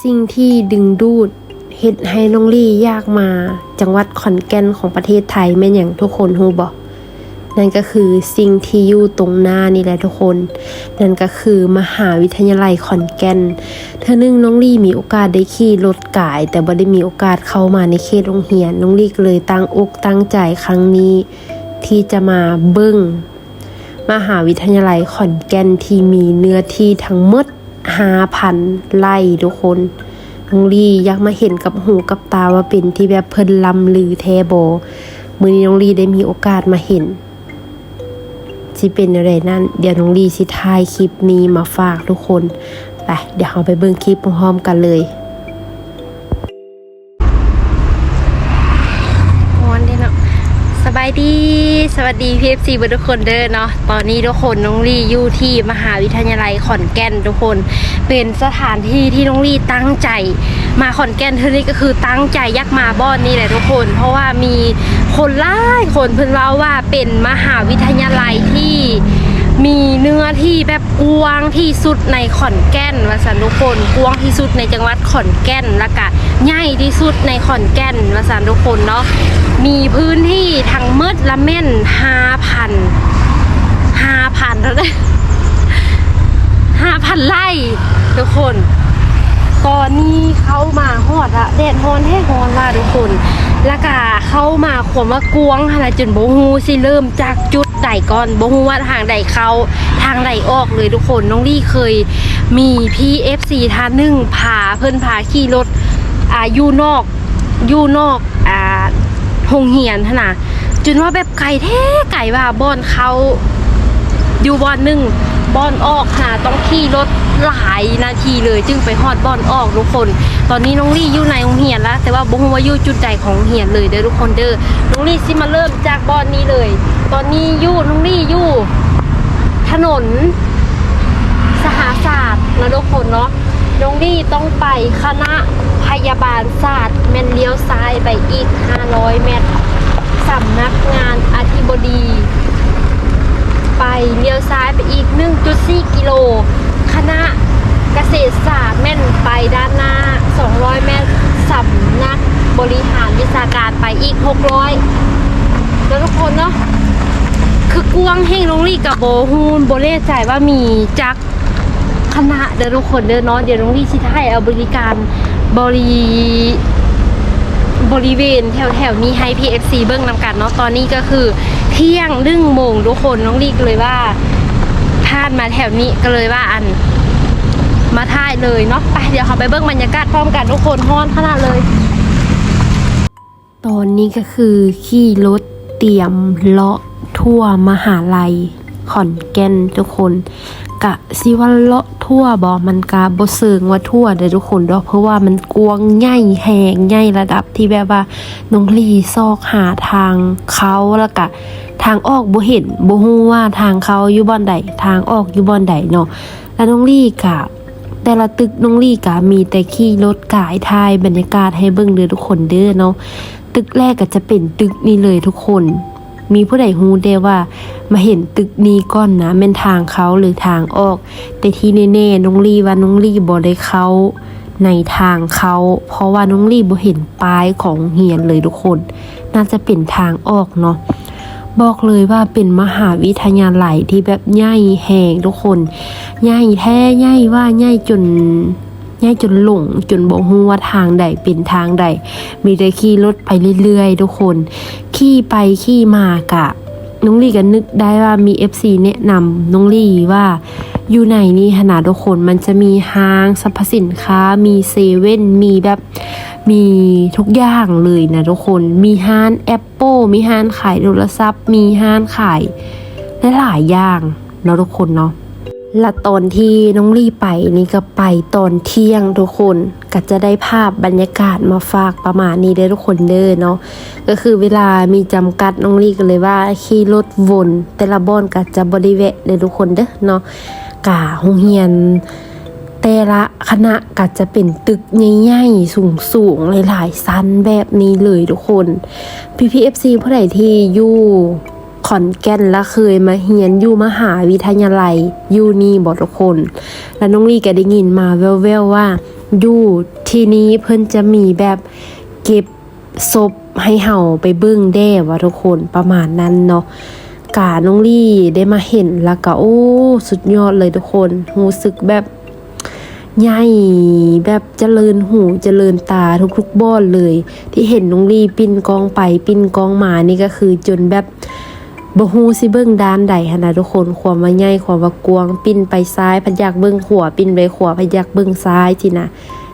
สิ่งที่ดึงดูดเฮ็ดให้น้องลี่ยากมา จังหวัดขอนแก่นของประเทศไทยแม่นอย่างทุกคนฮู้บ่นั่นก็คือสิ่งที่อยู่ตรงหน้านี่แหละทุกคน นั่นก็คือมหาวิทยาลัยขอนแก่น เธอนึ่งน้องลี่มีโอกาสได้ขี่รถกาย แต่บ่ได้มีโอกาสเข้ามาในเขตโรงเรียน น้องลี่เลยตั้งอกตั้งใจครั้งนี้ ที่จะมาเบิ่งมหาวิทยาลัยขอนแก่นที่มีเนื้อที่ทั้งหมด 5,000ไร่ทุกคนน้องลี่อยากมาเห็นกับหูกับตาว่าเป็นที่แบบเพิ่นลำลือแทโบมือนี้น้องลี่ได้มีโอกาสมาเห็นสิเป็นอะไรนั่นเดี๋ยวน้องลี่สิถ่ายคลิปนี้มาฝากทุกคนไปเดี๋ยวเราไปเบิ่งคลิปพร้อมกันเลยวันดีเนาะสบายดี สวัสดีพีเอฟซีทุกคนเด้อเนาะตอนนี้ทุกคนน้องลี่อยู่ที่มหาวิทยาลัยขอนแก่นทุกคน เป็นสถานที่ที่น้องลี่ตั้งใจ มาขอนแก่นเท่นี่ก็คือตั้งใจยักมาบ้อนนี่แหละทุกคน เพราะว่ามีคนหลายคนเพิ่นเล่าว่าเป็นมหาวิทยาลัยที่ มีเนื้อที่แบบกว้างที่สุดในขอนแก่นว่าสันทุกคนกว้างที่สุดในจังหวัดขอนแก่นแล้วก็ใหญ่ที่สุดในขอนแก่นว่าสันทุกคนเนาะมีพื้นที่ทั้งหมดละแม่นห้าพันห้าพันแล้วเนี่ยห้าพันไร่ทุกคนตอนนี้เขามาฮอดอะแดดฮอนแท้ฮอนว่าทุกคน แล้วก็เข้ามาขวมว่ากวงขนาดจนโบฮูสิเริ่มจากจุด ใดก่อนโบฮูว่าทางใดเข้าทางใดออกเลยทุกคนน้องลี่เคยมีพี่เอฟซีท่านหนึ่งพาเพิ่นพาขี่รถอ่าอยู่นอกอยู่นอกอ่าโรงเหียนท่านะจนว่าแบบไก่แท้ไก่ว่าบอนเขาอยู่บอนหนึ่งบอนออกค่ะต้องขี่รถหลายนาทีเลย จึงไปฮอดบอนออกทุกคน ตอนนี้น้องลี่อยู่ในโรงเรียนแล้วแต่ว่าบ่ฮู้ว่าอยู่จุดใดของโรงเรียนเลยเด้อทุกคนเด้อน้องลี่สิมาเริ่มจากบอนนี้เลย ตอนนี้อยู่น้องลี่อยู่ ถนน สหศาสตร์นะทุกคนเนาะน้องลี่ต้องไปคณะพยาบาลศาสตร์แมนเลี้ยวซ้ายไปอีก 500 เมตรสำนักงานอธิบดี ไปเลี้ยวซ้ายไปอีก 1.4 กิโล คณะ เกษตรศาสตร์แม่นไปด้านหน้า 200 เมตรสำนักบริหารวิชาการไปอีก 600 แล้วทุกคนเนาะคือกวางเฮงลงลี่กับโบฮูนโบเล่ใจว่ามีจักคณะเดินทุกคนเดินเนาะเดี๋ยวน้องลี่ชิไทยเอาบริการบริบริเวณแถวแถวนี้ให้ PFC เบิ้องนำกันเนาะตอนนี้ก็คือเที่ยงดึ่งโมงทุกคนน้องลี่ก็เลยว่าพลาดมาแถวนี้ก็เลยว่าอัน มาถ่ายเลยเนาะไปเดี๋ยวเขาไปเบิ้งบรรยากาศพร้อมกันทุกคนฮ้อนขนาดเลย ตอนนี้ก็คือขี่รถเตรียมเลาะทั่วมหาลัยขอนแก่นทุกคนกะสิว่าเลาะทั่วบอมันกะบ่เซิงว่าทั่วเด้อทุกคนดอกเพราะว่ามันกวงใหญ่แหงใหญ่ระดับที่แบบว่าน้องลีซอกหาทางเขาแล้วกะทางออกบ่เห็นบ่ฮู้ว่าทางเขาอยู่บ่อนใดทางออกอยู่บ่อนใดเนาะแล้วน้องลี่กะ แต่ละตึกน้องลี่กะมีแต่ขี่รถกายทายบรรยากาศให้เบิ่งเด้อทุกคนเด้อเนาะตึกแรกก็จะเป็นตึกนี้เลยทุกคน มีผู้ใดฮู้ได้ว่า มาเห็นตึกนี้ก่อนนะเป็นทางเขาหรือทางออก แต่ที่แน่ๆน้องลี่ว่าน้องลี่บ่ได้เขาในทางเขา เพราะว่าน้องลี่บ่เห็นป้ายของเฮียนเลยทุกคน น่าจะเป็นทางออกเนาะ บอกเลยว่าเป็นมหาวิทยาลัยที่แบบใหญ่แหงทุกคนใหญ่แท้ใหญ่ว่าใหญ่จนใหญ่จนหลงจนบอกฮู้ว่าทางใดเป็นทางใด มีแต่ขี่รถไปเรื่อยๆ ทุกคน ขี่ไปขี่มากะ น้องลี่ก็นึกได้ว่ามี FC แนะนำน้องลี่ว่า อยู่ในนี้ขนาดทุกคนมันจะมีห้างสรรพสินค้า มีเซเว่นมีแบบ มีทุกอย่างเลยนะทุกคนมีห้านแอปเปิลมีห้านขายโทรศัพท์มีห้านขายหลายอย่างเนาะทุกคนเนาะและตอนที่น้องลี่ไปนี่ก็ไปตอนเที่ยงทุกคนก็จะได้ภาพบรรยากาศมาฝากประมาณนี้ได้ทุกคนเด้อเนาะก็คือเวลามีจำกัดน้องลี่ก็เลยว่าขี่รถวน แต่ละบอนก็จะบริเวณเลยทุกคนเด้อเนาะกะโรงเรียน แต่ละคณะก็จะเป็นตึกใหญ่ๆสูงๆหลายๆชั้นแบบนี้เลยทุกคน PPFC ผู้ใดที่อยู่ขอนแก่นและเคยมาเฮียนอยู่มหาวิทยาลัยอยู่นี่บอทุกคน แล้วน้องลี่ก็ได้ยินมาแว่วๆว่าอยู่ที่นี้เพิ่นจะมีแบบเก็บศพให้เห่าไปเบิ้งแด้ว่าทุกคนประมาณนั้นเนาะกาน้องลี่ได้มาเห็นแล้วก็โอ้ สุดยอดเลยทุกคนรู้สึกแบบ ใหญ่แบบเจริญหูเจริญตาทุกๆบ้อนเลย ที่เห็นน้องลีปินกองไปปินกองมานี่ก็คือจนแบบบ่ฮู้สิเบิ่งด้านใดหันะทุกคนความว่าใหญ่ความว่ากวง ปินไปซ้ายพยักเบิ่งขวาปินไปขวาพยักเบิ่งซ้ายทีนะ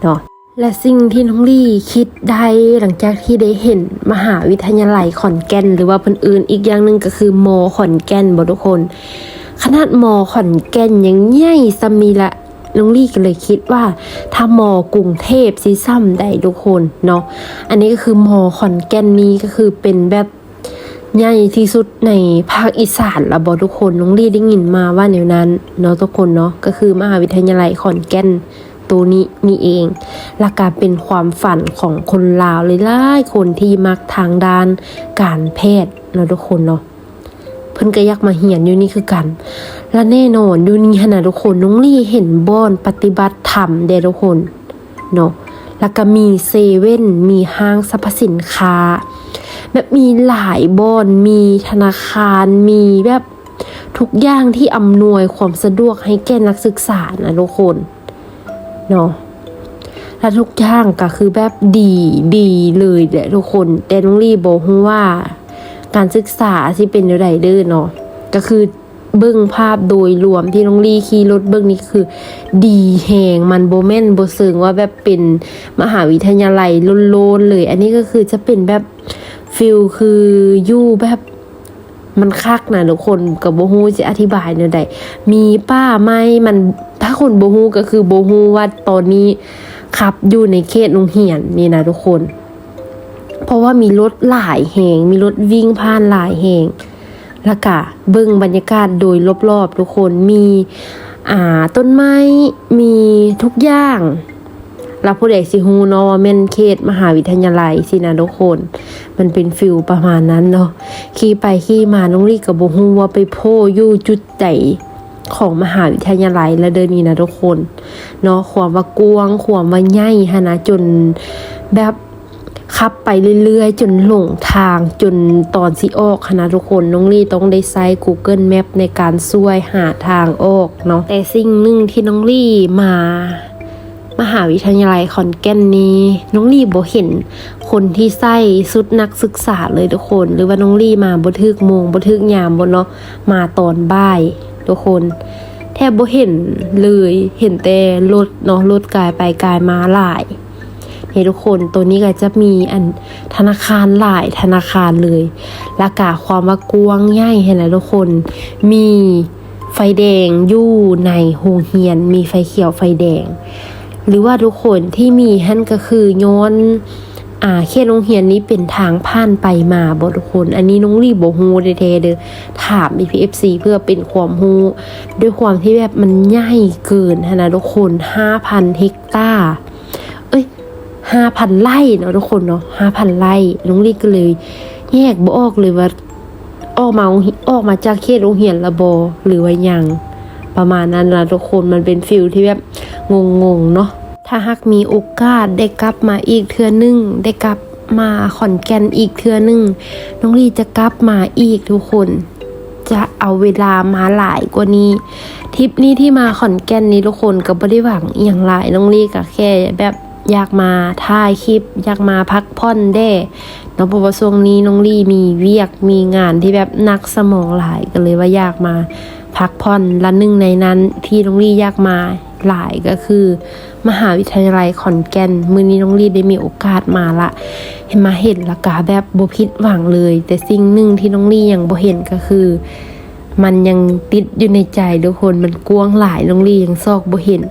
เนาะและสิ่งที่น้องลี่คิดได้หลังจากที่ได้เห็นมหาวิทยาลัยขอนแก่น หรือว่าเพิ่อนอื่นอีกอย่างหนึ่งก็คือมอขอนแก่นบ่ทุกคน ขนาดมอขอนแก่นยังใหญ่ซำนี้ละ น้องลี่ก็เลยคิดว่า ถ้ามอกรุงเทพสิซ้ำได้ทุกคนเนาะอันนี้ก็คือมอขอนแก่นนี้ก็คือเป็นแบบใหญ่ที่สุดในภาคอีสานละบอทุกคนน้องลี่ได้ยินมาว่าแนวนั้นเนาะทุกคนเนาะก็คือมหาวิทยาลัยขอนแก่นตัวนี้นี่เองและการเป็นความฝันของคนลาวหลายคนที่มักทางด้านการแพทย์เนาะทุกคนเนาะ พิ่นก็อยากมาเหียนอยู่นี่คือกัน และแน่นอนอยู่นี่ขนาดทุกคนน้องลี่เห็นบ่อนปฏิบัติธรรมเด้ทุกคนเนาะแล้วก็มีเซเว่นมีห้างสรรพสินค้า แบบมีหลายบ่อนมีธนาคารมีแบบทุกอย่างที่อำนวยความสะดวกให้แก่นักศึกษานะทุกคนเนาะและทุกอย่างก็คือแบบดีดีเลยแหละทุกคนแต่น้องลี่บอกว่า การศึกษาที่เป็นอยู่ไดเด้อเนาะก็คือเบิ้งภาพโดยรวมที่น้องลี่ขี่รถเบิ้งนี่คือ ดีแหงมันโบแม่นโบเซิงว่าแบบเป็นมหาวิทยาลัยโลนๆเลย อันนี้ก็คือจะเป็นแบบฟิลคืออยู่แบบมันคักนะทุกคนกับโบฮูจะอธิบายเนี่ยใดมีป้าไม้มันถ้าคนโบฮูก็คือโบฮูว่าตอนนี้ขับอยู่ในเขตโรงเรียนนี่นะทุกคน เพราะว่ามีรถหลายแหงมีรถวิ่งผ่านหลายแหงแล้วก็เบิ่งบรรยากาศโดยรอบๆทุกคนมีอ่าต้นไม้มีทุกอย่างแล้วผู้ใดสิฮูเนาะว่าแม่นเขตมหาวิทยาลัยสินะทุกคน มันเป็นฟิลประมาณนั้นเนาะขี่ไปขี่มาน้องลี่กับบ่ฮู้ว่าไปโพอยู่จุดใดของมหาวิทยาลัยและเดินนี้นะทุกคนเนาะความว่ากวางความว่าใหญ่ฮะนะจนแบบ ขับไปเรื่อยๆ จนหลงทางจนตอนสิออกคณะทุกคนน้องลี่ต้องได้ใช้ Google Map ในการช่วยหาทางออกเนาะแต่สิ่งหนึ่งที่น้องลี่มามหาวิทยาลัยขอนแก่นนี้ น้องลี่บ่เห็น คนที่ใส่สุดนักศึกษาเลยทุกคน หรือว่าน้องลี่มาบ่ทึกโมงบ่ทึกยามบ่เนาะมาตอนบ่ายทุกคนแทบบ่เห็นเลยเห็นแต่รถเนาะรถกายไปกายมาหลาย นี่ทุกคนตัวนี้ก็จะมีอันธนาคารหลายธนาคารเลยละกาความว่ากว้างใหญ่เห็นไหมทุกคน มีไฟแดงอยู่ในโรงเรียน มีไฟเขียวไฟแดง หรือว่าทุกคนที่มีหั่นก็คือย้อนอ่าเขตโรงเรียนนี้เป็นทางผ่านไปมาบทุกคน อันนี้น้องรีบบ่ฮู้แท้ๆเด้อถาม BPFC เพื่อเป็นความฮู้ด้วยความที่แบบมันใหญ่เกินนะทุกคน 5,000 เฮกตาร์ 5,000ไร่เนาะทุกคนเนาะ5,000ไร่น้องรีก็เลยแยกบ่ออกเลยว่าออกมาออกมาจากเขตโรงเรียนละบ่หรือว่ายังประมาณนั้นละทุกคนมันเป็นฟิลที่แบบงงๆเนาะถ้าหากมีโอกาสได้กลับมาอีกเทื่อนึงได้กลับมาขอนแก่นอีกเทื่อนึงน้องลีจะกลับมาอีกทุกคน จะเอาเวลามาหลายกว่านี้ทริปนี้ที่มาขอนแก่นนี้ทุกคนก็บ่ได้หวังอย่างไรน้องลีก็แค่แบบ อยากมาถ่ายคลิป อยากมาพักผ่อนแด้เนาะเพราะว่าช่วงนี้น้องลี่มีเวียกมีงานที่แบบนักสมองหลายก็เลยว่าอยากมาพักผ่อนและหนึ่งในนั้นที่น้องลีอยากมาหลายก็คือ มหาวิทยาลัยขอนแก่น มือนี้น้องลีได้มีโอกาสมาละ เห็นมาเห็นละกาแบบบ่ผิดหวังเลย แต่สิ่งหนึ่งที่น้องลียังบ่เห็นก็คือ มันยังติดอยู่ในใจทุกคนมันกว้างหลายน้องลียังซอกบ่เห็น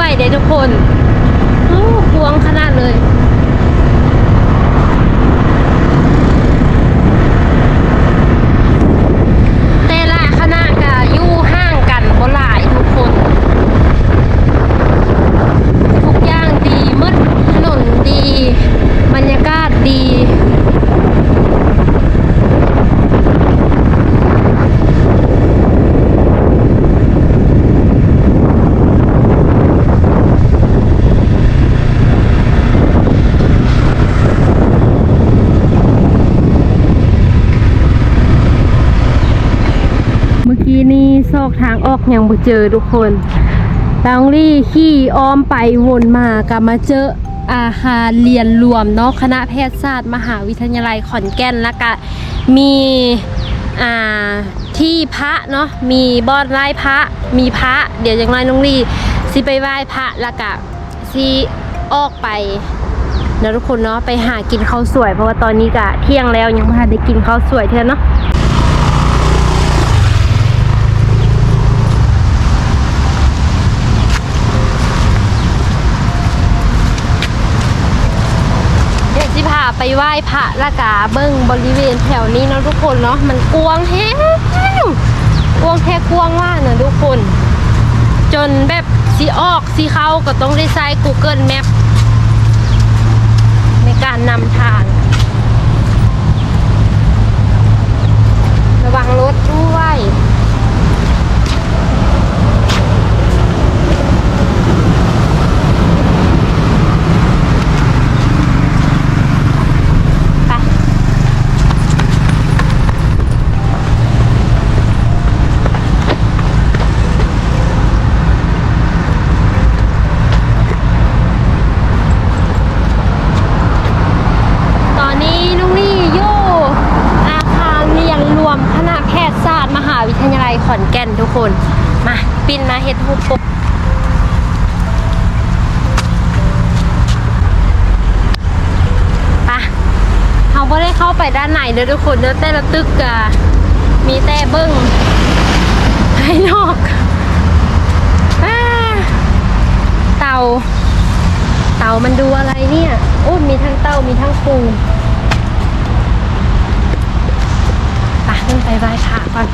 วยเด้ทุกคนโอ้กว้างขนาดเลย แต่ละคณะก็อยู่ห่างกันบ่หลายทุกคน ทุกอย่างดีหมดถนนดี บรรยากาศดี เมื่อกี้นี่ซ อกทางอกยังบ่เจอทุกคนตองลี่ขี่อ้อมไปวนมาก็มาเจออาคารเรียนรวมเนาะคณะแพทยศาสตร์มหาวิทยาลัยขอนแก่นแล้วก็มีอ่าที่พระเนาะมีบอนไหว้พระมีพระ เดี๋ยวอย่างไรน้องลี่สิไปไหว้พระแล้วก็สิออกไปนะทุกคนเนาะไปหากินข้าวสวย เพราะว่าตอนนี้ก็เที่ยงแล้วยังไม่ทันได้กินข้าวสวยเท่านั้นเนาะ เดี๋ยวสิพา ไปไหว้พระละกาเบิ้งบริเวณแถวนี้เนาะทุกคนเนาะมันกวงแฮงกวงแท้กวงว่าเนาะทุกคน จนแบบสีออกสีเข้าก็ต้องได้ใช้ Google Map ในการนำทาง ระวังรถด้วย ไป ตอนนี้นุ้งนี่อยู่อาคารเรียนรวมคณะแพทยศาสตร์มหาวิทยาลัยขอนแก่นทุกคน มาปินมาเฮ็ดรูปปกไปะเขา ไปด้านในเด้อทุกคนเด้อแต่ละตึกกะมีแต่เบิ้งภายนอกเตา เตามันดูอะไรเนี่ยโอ้มีทั้งเตามีทั้งปูไปขึ้นไปไหว้พระก่อน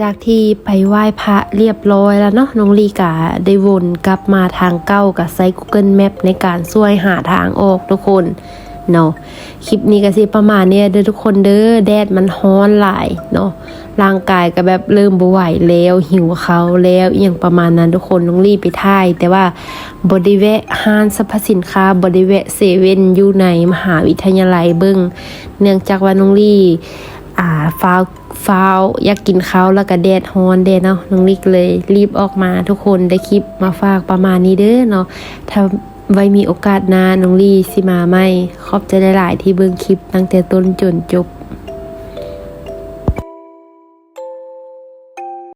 จากที่ไปไหว้พระเรียบร้อยแล้วเนาะน้องลีกาได้วนกลับมาทางเก้ากับไซ Google Map ในการช่วยหาทางออกทุกคนเนาะคลิปนี้ก็สิประมาณเนี้ยเด้อทุกคนเด้อแดดมันฮ้อนหลายเนาะร่างกายก็แบบเริ่มบ่ไหวแล้วหิวเขาแล้วอย่างประมาณนั้นทุกคนน้องลีไปท่าย แต่ว่าบริแวะห้างสรรพสินค้าบริแวะเซเว่นอยู่ในมหาวิทยาลัยเบิงเนื่องจากว่าน้องลีอ่าฟ้าว ฟ้าวอยากกินข้าวแล้วก็แดดฮ้อนเด้เนาะน้องลิกเลยรีบออกมาทุกคนได้คลิปมาฝากประมาณนี้เด้อเนาะถ้าไว้มีโอกาสหน้าน้องลี่สิมาไหมขอบใจหลาย ๆ ที่เบิ่งคลิปตั้งแต่ต้นจนจบ